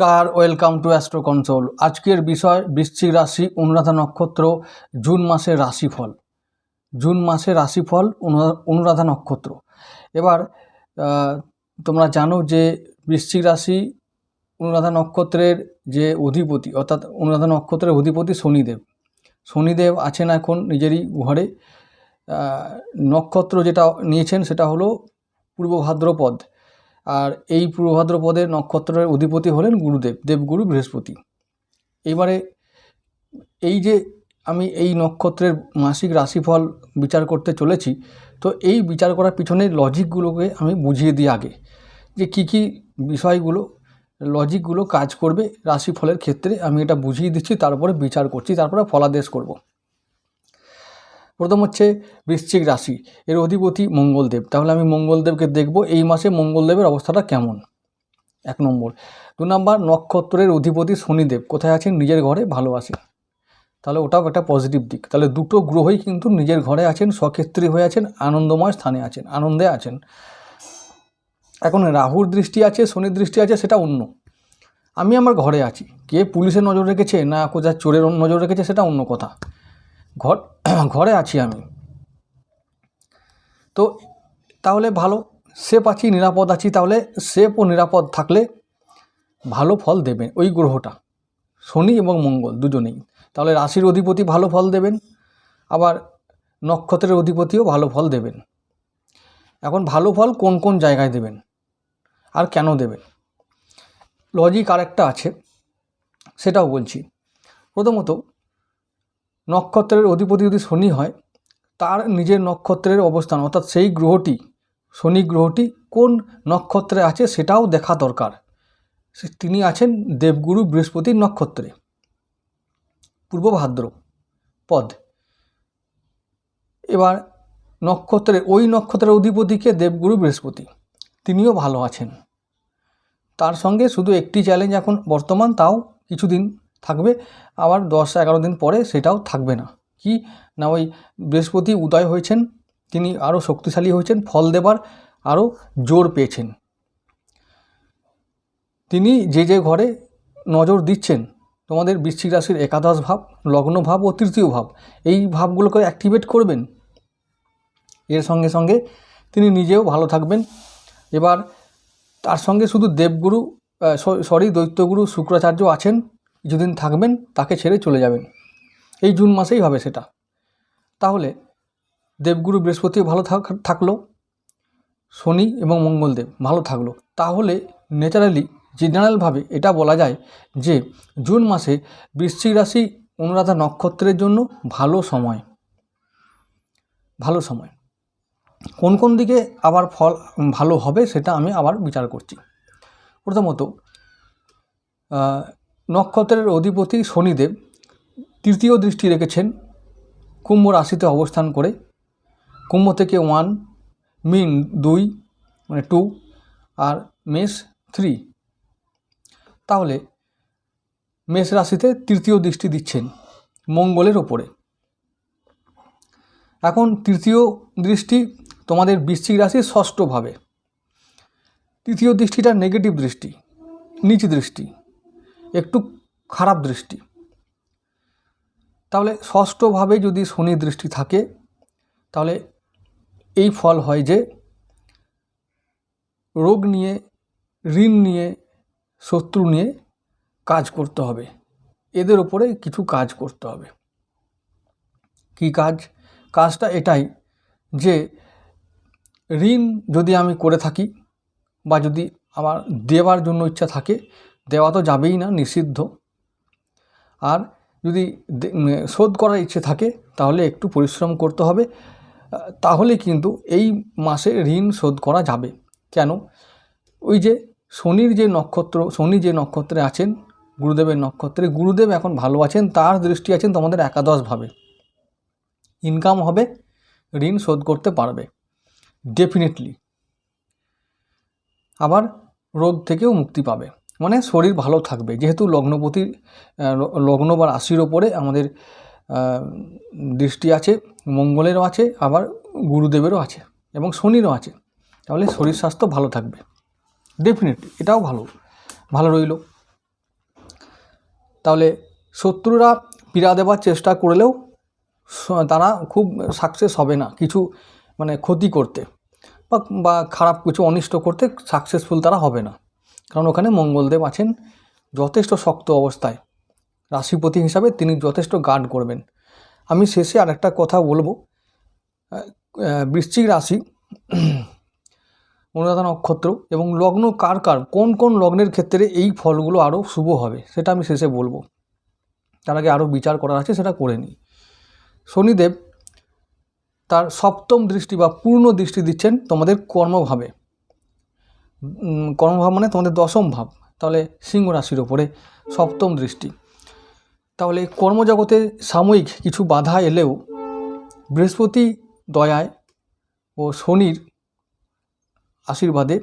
নমস্কার, welcome to astro console আজকের বিষয় বৃশ্চিক রাশি অনুরাধা নক্ষত্র, জুন মাসের রাশিফল। জুন মাসের রাশিফল অনুরাধা নক্ষত্র। এবার তোমরা জানো যে বৃশ্চিক রাশি অনুরাধা নক্ষত্রের যে অধিপতি, অর্থাৎ অনুরাধা নক্ষত্রের অধিপতি শনিদেব। শনিদেব আছেন এখন নিজেরই ঘরে। নক্ষত্র যেটা নিয়েছেন সেটা হলো পূর্ব ভাদ্রপদ আর এই পূর্ব ভাদ্রপদের নক্ষত্রের অধিপতি হলেন গুরুদেব, দেবগুরু বৃহস্পতি। এবারে এই যে আমি এই নক্ষত্রের মাসিক রাশিফল বিচার করতে চলেছি, তো এই বিচার করার পিছনে লজিকগুলোকে আমি বুঝিয়ে দিই আগে। যে কি কি বিষয়গুলো লজিকগুলো কাজ করবে রাশিফলের ক্ষেত্রে। আমি এটা বুঝিয়ে দিচ্ছি, তারপরে বিচার করছি, তারপরে ফলাদেশ করব। প্রথম হচ্ছে বৃশ্চিক রাশি, এর অধিপতি মঙ্গলদেব। তাহলে আমি মঙ্গলদেবকে দেখব, এই মাসে মঙ্গলদেবের অবস্থাটা কেমন? এক নম্বর। দু নম্বর, নক্ষত্রের অধিপতি শনিদেব, কোথায় আছেন? নিজের ঘরে, ভালো আছেন। তাহলে ওটাও একটা পজিটিভ দিক। তাহলে দুটো গ্রহই কিন্তু নিজের ঘরে আছেন স্বক্ষেত্রী হয়ে আছেন, আনন্দময় স্থানে আছেন, আনন্দে আছেন। এখন রাহুর দৃষ্টি আছে, শনির দৃষ্টি আছে, সেটা অন্য। আমি আমার ঘরে আছি। কে পুলিশের নজর রেখেছে না কোথায় চোরের নজর রেখেছে, সেটা অন্য কথা। ঘর, ঘরে আছি আমি। তো তাহলে ভালো, সেফ আছি, নিরাপদ আছি, তাহলে সেফ ও নিরাপদ থাকলে ভালো ফল দেবেন ওই গ্রহটা। শনি এবং মঙ্গল দুজনেই। তাহলে রাশির অধিপতি ভালো ফল দেবেন, আবার নক্ষত্রের অধিপতিও ভালো ফল দেবেন। এখন ভালো ফল কোন কোন জায়গায় দেবেন? আর কেন দেবেন লজিক আরেকটা আছে, সেটাও বলছি। প্রথমত, নক্ষত্রের অধিপতি যদি শনি হয়, তার নিজের নক্ষত্রের অবস্থান, অর্থাৎ সেই গ্রহটি, শনি গ্রহটি কোন নক্ষত্রে আছে সেটাও দেখা দরকার। তিনি আছেন দেবগুরু বৃহস্পতির নক্ষত্রে। পূর্ব ভাদ্র, পদ। এবার নক্ষত্রের, ওই নক্ষত্রের অধিপতিকে দেবগুরু বৃহস্পতি। তিনিও ভালো আছেন। তার সঙ্গে শুধু একটি চ্যালেঞ্জ এখন বর্তমান, তাও কিছুদিন থাকবে। আবার দশ এগারো দিন পরে সেটাও থাকবে না। কি না ওই বৃহস্পতি উদয় হয়েছেন, তিনি আরও শক্তিশালী হয়েছেন, ফল দেবার আরও জোর পেয়েছেন। তিনি যে যে ঘরে নজর দিচ্ছেন, তোমাদের বৃশ্চিক রাশির একাদশ ভাব, লগ্ন ভাব ও তৃতীয় ভাব, এই ভাবগুলোকে অ্যাক্টিভেট করবেন। এর সঙ্গে সঙ্গে তিনি নিজেও ভালো থাকবেন। এবার তার সঙ্গে শুধু দেবগুরু সরি দৈত্যগুরু শুক্রাচার্য আছেন, কিছুদিন থাকবেন, তাকে ছেড়ে চলে যাবেন। এই জুন মাসেই হবে সেটা। তাহলে দেবগুরু বৃহস্পতি ভালো থাক, থাকল, শনি এবং মঙ্গলদেব ভালো থাকল। তাহলে ন্যাচারালি, জেনারেলভাবে এটা বলা যায় যে জুন মাসে বৃশ্চিক রাশি অনুরাধা নক্ষত্রের জন্য ভালো সময়। ভালো সময়। কোন কোন দিকে আবার ফল ভালো হবে সেটা আমি আবার বিচার করছি। প্রথমত নক্ষত্রের অধিপতি শনিদেব তৃতীয় দৃষ্টি রেখেছেন কুম্ভ রাশিতে অবস্থান করে। কুম্ভ থেকে ওয়ান, মিন দুই মানে টু, আর মেষ থ্রি। তাহলে, মেষ রাশিতে তৃতীয় দৃষ্টি দিচ্ছেন মঙ্গলের ওপরে। এখন তৃতীয় দৃষ্টি তোমাদের বৃশ্চিক রাশি ষষ্ঠভাবে। তৃতীয় দৃষ্টিটা নেগেটিভ দৃষ্টি, নিচ দৃষ্টি, একটু খারাপ দৃষ্টি। তাহলে ষষ্ঠভাবে যদি শনি দৃষ্টি থাকে, তাহলে এই ফল হয় যে, রোগ নিয়ে, ঋণ নিয়ে, শত্রু নিয়ে কাজ করতে হবে। এদের ওপরে কিছু কাজ করতে হবে। কি কাজ? কাজটা এটাই যে ঋণ যদি আমি করে থাকি বা যদি আমার দেওয়ার জন্য ইচ্ছা থাকে, দেওয়া তো যাবেই না, নিষিদ্ধ। আর যদি শোধ করার ইচ্ছে থাকে, তাহলে একটু পরিশ্রম করতে হবে। তাহলে কিন্তু এই মাসে ঋণ শোধ করা যাবে। কেন? ওই যে শনির যে নক্ষত্র, শনি যে নক্ষত্রে আছেন, গুরুদেবের নক্ষত্রে, গুরুদেব এখন ভালো আছেন, তার দৃষ্টি আছেন তোমাদের একাদশভাবে ইনকাম হবে, ঋণ শোধ করতে পারবে। ডেফিনেটলি আবার রোগ থেকেও মুক্তি পাবে। মানে শরীর ভালো থাকবে। যেহেতু লগ্নপতির লগ্ন বা রাশির ওপরে আমাদের দৃষ্টি আছে, মঙ্গলেরও আছে, আবার গুরুদেবেরও আছে এবং শনিরও আছে। তাহলে শরীর স্বাস্থ্য ভালো থাকবে। ডেফিনেটলি এটাও ভালো। ভালো রইল। তাহলে শত্রুরা পীড়া দেওয়ার চেষ্টা করলেও তারা খুব সাকসেস হবে না। কিছু মানে ক্ষতি করতে বা বা খারাপ কিছু অনিষ্ট করতে সাকসেসফুল তারা হবে না। কারণ ওখানে মঙ্গলদেব আছেন যথেষ্ট শক্ত অবস্থায়। রাশিপতি হিসাবে তিনি যথেষ্ট গার্ড করবেন। আমি শেষে আরেকটা কথা বলব। বৃশ্চিক রাশি অনুরাধা নক্ষত্র এবং লগ্ন কার কার, কোন কোন লগ্নের ক্ষেত্রে এই ফলগুলো আরও শুভ হবে সেটা আমি শেষে বলব। তার আগে আরও বিচার করার আছে সেটা করে নিই। শনিদেব তার সপ্তম দৃষ্টি বা পূর্ণ দৃষ্টি দিচ্ছেন তোমাদের কর্মভাবে। কর্মভাব মানে তোমাদের দশম ভাব, তাহলে সিংহ রাশির ওপরে সপ্তম দৃষ্টি। তাহলে কর্মজগতে সাময়িক কিছু বাধা এলেও বৃহস্পতি দয়ায় ও শনির আশীর্বাদে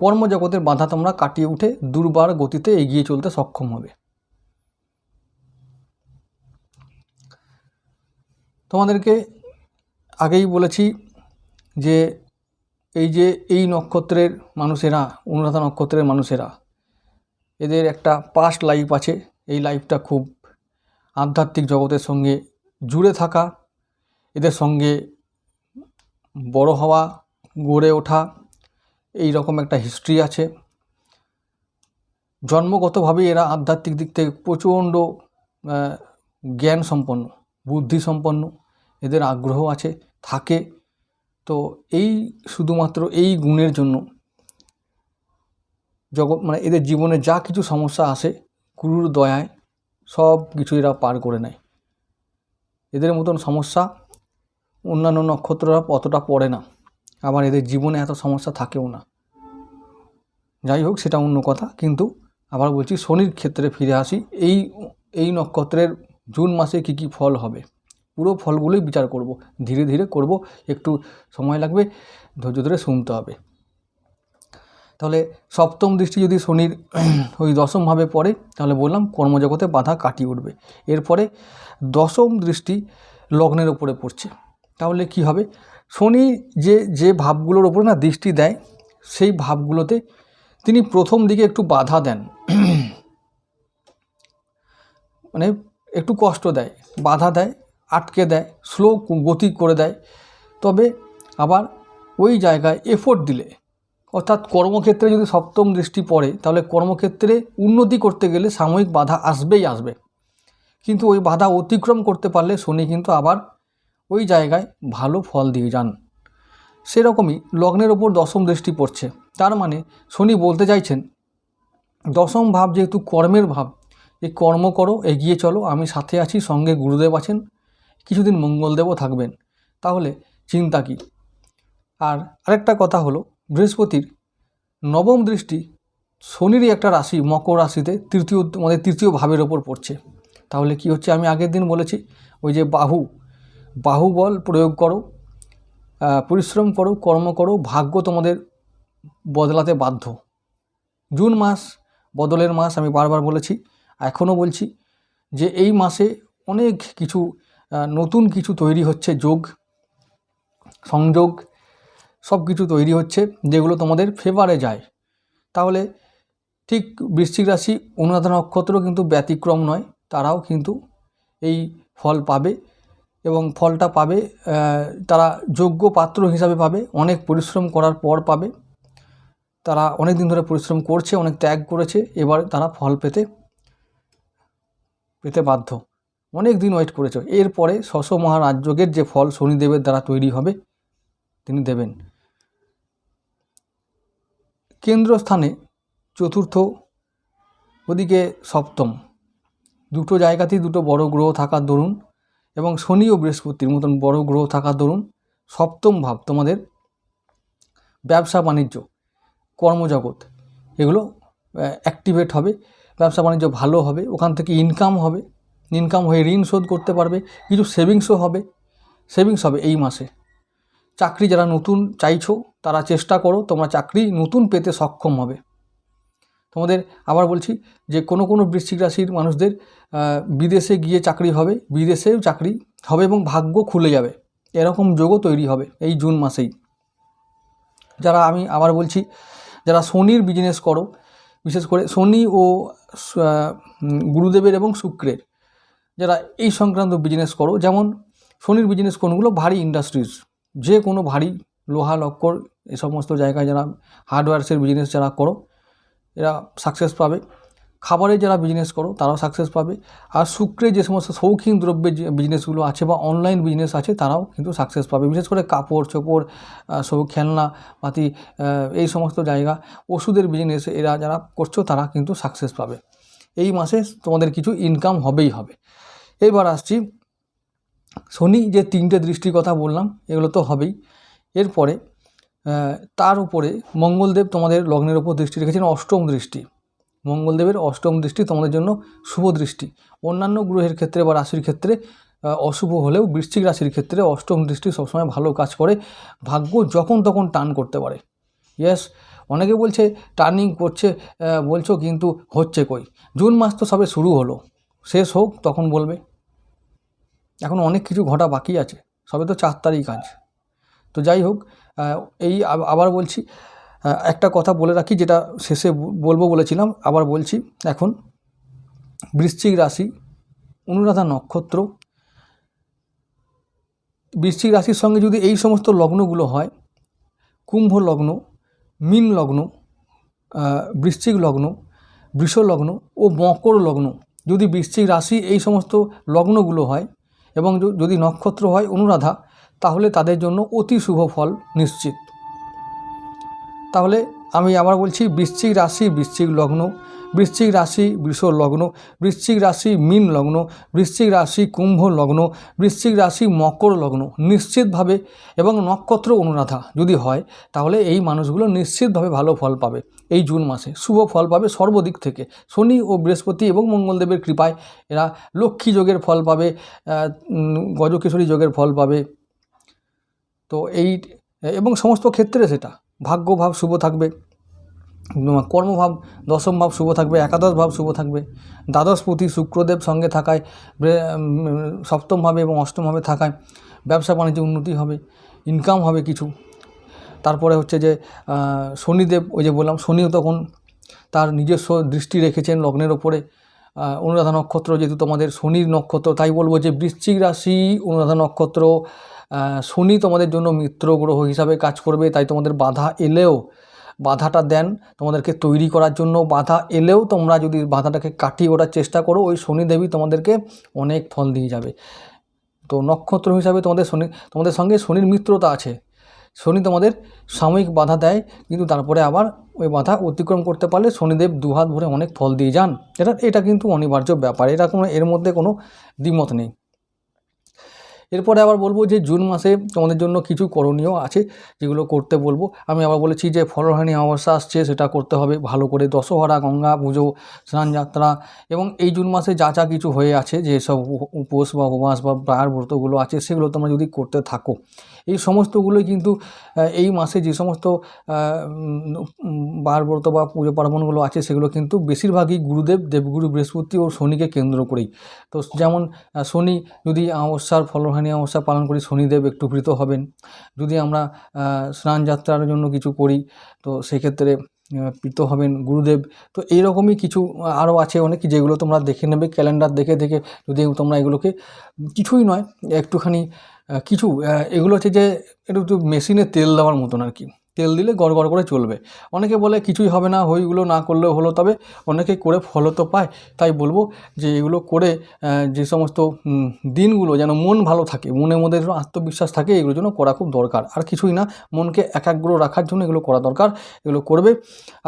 কর্মজগতের বাধা তোমরা কাটিয়ে উঠে দুর্বার গতিতে এগিয়ে চলতে সক্ষম হবে। তোমাদেরকে আগেই বলেছি যে এই যে এই নক্ষত্রের মানুষেরা, অনুরাধা নক্ষত্রের মানুষেরা, এদের একটা পাস্ট লাইফ আছে। এই লাইফটা খুব আধ্যাত্মিক জগতের সঙ্গে জুড়ে থাকা, এদের সঙ্গে বড় হওয়া, গড়ে ওঠা, এই রকম একটা হিস্ট্রি আছে। জন্মগতভাবেই এরা আধ্যাত্মিক দিক থেকে প্রচণ্ড জ্ঞান সম্পন্ন বুদ্ধি সম্পন্ন এদের আগ্রহ আছে। থাকে। তো এই শুধুমাত্র এই গুণের জন্য জগৎ মানে এদের জীবনে যা কিছু সমস্যা আসে, গুরুর দয়ায় সব কিছু এরা পার করে নেয়। এদের মতন সমস্যা অন্যান্য নক্ষত্ররা অতটা পড়ে না। আবার এদের জীবনে এত সমস্যা থাকেও না। যাই হোক, সেটা অন্য কথা। কিন্তু আবার বলছি, শনির ক্ষেত্রে ফিরে আসি। এই এই নক্ষত্রের জুন মাসে কী কী ফল হবে? পুরো ফলগুলোই বিচার করব। ধীরে ধীরে করব, একটু সময় লাগবে, ধৈর্য ধরে শুনতে হবে। তাহলে সপ্তম দৃষ্টি যদি শনির ওই দশমভাবে পড়ে, তাহলে বললাম কর্মজগতে বাধা কাটিয়ে উঠবে। এরপরে দশম দৃষ্টি লগ্নের উপরে পড়ছে। তাহলে কি হবে? শনি যে যে ভাবগুলোর ওপরে না দৃষ্টি দেয়, সেই ভাবগুলোতে তিনি প্রথম দিকে একটু বাধা দেন। মানে একটু কষ্ট দেয়, বাধা দেয় আটকে দেয় স্লো গতি করে দেয়। তবে আবার ওই জায়গায় এফোর্ট দিলে। অর্থাৎ কর্মক্ষেত্রে যদি সপ্তম দৃষ্টি পড়ে, তাহলে কর্মক্ষেত্রে উন্নতি করতে গেলে সাময়িক বাধা আসবেই আসবে। কিন্তু ওই বাধা অতিক্রম করতে পারলে শনি কিন্তু আবার ওই জায়গায় ভালো ফল দিয়ে যান। সেরকমই লগ্নের ওপর দশম দৃষ্টি পড়ছে। তার মানে শনি বলতে চাইছেন, দশম ভাব যেহেতু কর্মের ভাব, এই কর্ম করো, এগিয়ে চলো, আমি সাথে আছি, সঙ্গে গুরুদেব আছেন কিছুদিন মঙ্গলদেবও থাকবেন, তাহলে চিন্তা কী? আর আরেকটা কথা হলো, বৃহস্পতির নবম দৃষ্টি শনিরই একটা রাশি, মকর রাশিতে তৃতীয়, আমাদের তৃতীয় ভাবের ওপর পড়ছে। তাহলে কি হচ্ছে? আমি আগের দিন বলেছি, ওই যে বাহু, বাহুবল প্রয়োগ করো পরিশ্রম করো, কর্ম করো, ভাগ্য তোমাদের বদলাতে বাধ্য। জুন মাস বদলের মাস আমি বারবার বলেছি এখনও বলছি যে এই মাসে অনেক কিছু নতুন কিছু তৈরি হচ্ছে, যোগ, সংযোগ সব কিছু তৈরি হচ্ছে যেগুলো তোমাদের ফেভারে যায়। তাহলে ঠিক বৃশ্চিক রাশি, অনুরাধা নক্ষত্র কিন্তু ব্যতিক্রম নয়, তারাও কিন্তু এই ফল পাবে এবং ফলটা পাবে তারা যোগ্য পাত্র হিসাবে পাবে, অনেক পরিশ্রম করার পর পাবে। তারা অনেক দিন ধরে পরিশ্রম করছে, অনেক ত্যাগ করেছে, এবার তারা ফল পেতে পেতে বাধ্য। অনেক দিন ওয়েট করেছ। এরপরে শশ মহারাজযোগের যে ফল শনিদেবের দ্বারা তৈরি হবে, তিনি দেবেন। কেন্দ্রস্থানে চতুর্থ ওদিকে সপ্তম। দুটো জায়গাতেই দুটো বড় গ্রহ থাকার দরুন এবং শনি ও বৃহস্পতির মতন বড় গ্রহ থাকার দরুন সপ্তম ভাব তোমাদের ব্যবসা বাণিজ্য, কর্মজগৎ। এগুলো অ্যাক্টিভেট হবে। ব্যবসা বাণিজ্য ভালো হবে, ওখান থেকে ইনকাম হবে। ইনকাম হয়ে ঋণ শোধ করতে পারবে, কিছু সেভিংসও হবে সেভিংস হবে এই মাসে। চাকরি যারা নতুন চাইছো, তারা চেষ্টা করো, তোমরা চাকরি নতুন পেতে সক্ষম হবে। তোমাদের আবার বলছি যে, কোনো কোনো বৃশ্চিক রাশির মানুষদের বিদেশে গিয়ে চাকরি হবে, বিদেশেও চাকরি হবে এবং ভাগ্য খুলে যাবে। এরকম যোগও তৈরি হবে এই জুন মাসেই। যারা আমি আবার বলছি, যারা শনির বিজনেস করো, বিশেষ করে শনি ও গুরুদেবের এবং শুক্রের যারা এই সংক্রান্ত বিজনেস করো, যেমন শনির বিজনেস কোনগুলো? ভারী ইন্ডাস্ট্রিজ যে কোনো ভারী লোহা, লক্কর, এ সমস্ত জায়গায় যারা হার্ডওয়্যার্সের বিজনেস যারা করো, এরা সাকসেস পাবে। খাবারের যারা বিজনেস করো, তারাও সাকসেস পাবে। আর শুক্রে যে সমস্ত শৌখিন দ্রব্যের যে বিজনেসগুলো আছে বা অনলাইন বিজনেস আছে, তারাও কিন্তু সাকসেস পাবে। বিশেষ করে কাপড়, চোপড় সব খেলনা পাতি এই সমস্ত জায়গা, ওষুধের বিজনেস এরা যারা করছ, তারা কিন্তু সাকসেস পাবে। এই মাসে তোমাদের কিছু ইনকাম হবেই হবে। এবার আসছি। শনি যে তিনটে দৃষ্টির কথা বললাম, এগুলো তো হবেই। এরপরে তার উপরে মঙ্গলদেব তোমাদের লগ্নের ওপর দৃষ্টি রেখেছেন অষ্টম দৃষ্টি। মঙ্গলদেবের অষ্টম দৃষ্টি তোমাদের জন্য শুভ দৃষ্টি। অন্যান্য গ্রহের ক্ষেত্রে বা রাশির ক্ষেত্রে অশুভ হলেও বৃশ্চিক রাশির ক্ষেত্রে অষ্টম দৃষ্টি সবসময় ভালো কাজ করে। ভাগ্য যখন তখন টান করতে পারে। ইয়েস অনেকে বলছে টার্নিং করছে বলছো কিন্তু হচ্ছে কই? জুন মাস তো সবে শুরু হলো। শেষ হোক, তখন বলবে। এখন অনেক কিছু ঘটা বাকি আছে, সবে তো চার তারিখ আজ। তো যাই হোক এই আব- আবার বলছি একটা কথা বলে রাখি, যেটা শেষে বলব বলেছিলাম, আবার বলছি, এখন বৃশ্চিক রাশি, অনুরাধা নক্ষত্র, বৃশ্চিক রাশির সঙ্গে যদি এই সমস্ত লগ্নগুলো হয়, কুম্ভ লগ্ন, মীন লগ্ন বৃশ্চিক লগ্ন, বৃষ লগ্ন ও মকর লগ্ন যদি বৃশ্চিক রাশি এই সমস্ত লগ্নগুলো হয় এবং যদি নক্ষত্র হয় অনুরাধা, তাহলে তাদের জন্য অতি শুভ ফল নিশ্চিত। তাহলে আমি আবার বলছি বৃশ্চিক রাশি, বৃশ্চিক লগ্ন। বৃশ্চিক রাশি, বৃষ লগ্ন। বৃশ্চিক রাশি, মীন লগ্ন। বৃশ্চিক রাশি, কুম্ভ লগ্ন। বৃশ্চিক রাশি, মকর লগ্ন। নিশ্চিতভাবে এবং নক্ষত্র অনুরাধা যদি হয়, তাহলে এই মানুষগুলো নিশ্চিতভাবে ভালো ফল পাবে এই জুন মাসে। শুভ ফল পাবে সর্বদিক থেকে। শনি ও বৃহস্পতি এবং মঙ্গলদেবের কৃপায় এরা লক্ষ্মী যোগের ফল পাবে গজকেশরী যোগের ফল পাবে। তো এই, এবং সমস্ত ক্ষেত্রে সেটা। ভাগ্যভাব শুভ থাকবে। কর্মভাব দশম ভাব শুভ থাকবে একাদশ ভাব শুভ থাকবে। দ্বাদশ পুঁথি শুক্রদেব সঙ্গে থাকায় সপ্তমভাবে এবং অষ্টমভাবে থাকায় ব্যবসা বাণিজ্যে উন্নতি হবে ইনকাম হবে কিছু। তারপরে হচ্ছে যে শনিদেব, ওই যে বললাম শনিও তখন তার নিজস্ব দৃষ্টি রেখেছেন লগ্নের ওপরে। অনুরাধা নক্ষত্র যেহেতু তোমাদের শনির নক্ষত্র, তাই বলব যে বৃশ্চিক রাশি, অনুরাধা নক্ষত্র শনি তোমাদের জন্য মিত্র গ্রহ হিসাবে কাজ করবে, তাই তোমাদের বাধা এলেও, বাধাটা দেন তোমাদেরকে তৈরি করার জন্য। বাধা এলেও তোমরা যদি বাধাটাকে কাটিয়ে ওঠার চেষ্টা করো, ওই শনিদেবী তোমাদেরকে অনেক ফল দিয়ে যাবে। তো নক্ষত্র হিসাবে তোমাদের শনি, তোমাদের সঙ্গে শনির মিত্রতা আছে। শনি তোমাদের সাময়িক বাধা দেয়, কিন্তু তারপরে আবার ওই বাধা অতিক্রম করতে পারলে শনিদেব দুহাত ভরে অনেক ফল দিয়ে যান। এটা এটা কিন্তু অনিবার্য ব্যাপার, এটা কোনো, এর মধ্যে কোনো দ্বিমত নেই। এরপরে আবার বলব যে জুন মাসে তোমাদের জন্য কিছু করণীয় আছে, যেগুলো করতে বলব। আমি আবার বলেছি যে ফলহানি অমাবস্যা আসছে, সেটা করতে হবে। ভালো করে দশহরা, গঙ্গা পুজো স্নানযাত্রা এবং এই জুন মাসে যা যা কিছু হয়ে আছে, যেসব উপ- উপোস বা উপবাস বা প্রায়ার ব্রতগুলো আছে, সেগুলো তোমরা যদি করতে থাকো এই সমস্তগুলোই কিন্তু এই মাসে যে সমস্ত আহ, উম, উম, বার ব্রত বা পুজো পার্বণগুলো আছে সেগুলো কিন্তু বেশিরভাগই গুরুদেব দেবগুরু বৃহস্পতি ও শনিকে কেন্দ্র করেই। তো যেমন শনি যদি অমাবস্যার ফলহানি অমাবস্যা পালন করি শনিদেব একটু প্রীত হবেন। যদি আমরা স্নান যাত্রার জন্য কিছু করি তো সেক্ষেত্রে প্রীত হবেন গুরুদেব। তো এইরকমই কিছু আরও আছে অনেক যেগুলো তোমরা দেখে নেবে ক্যালেন্ডার দেখে দেখে যদি তোমরা এগুলোকে কিছুই নয় একটুখানি কিছু এগুলো হচ্ছে যে একটু মেশিনে তেল দেওয়ার মতন আর কি। তেল দিলে গড় গড় করে চলবে। অনেকে বলে কিছুই হবে না ওইগুলো না করলেও হলো, তবে অনেকে করে ফলও তো পায়। তাই বলব যে এগুলো করে যে সমস্ত দিনগুলো যেন মন ভালো থাকে, মনের মধ্যে যেন আত্মবিশ্বাস থাকে এগুলোর জন্য করা খুব দরকার। আর কিছুই না, মনকে একাগ্র রাখার জন্য এগুলো করা দরকার, এগুলো করবে।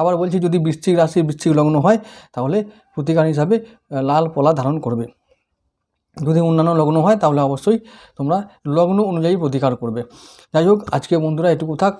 আবার বলছি যদি বৃশ্চিক রাশি, বৃশ্চিক লগ্ন হয়, তাহলে প্রতিকার হিসাবে লাল পলা ধারণ করবে। যদি অন্যান্য লগ্ন হয়, তাহলে অবশ্যই তোমরা লগ্ন অনুযায়ী প্রতিকার করবে। যাই হোক, আজকে বন্ধুরা এটুকু থাক।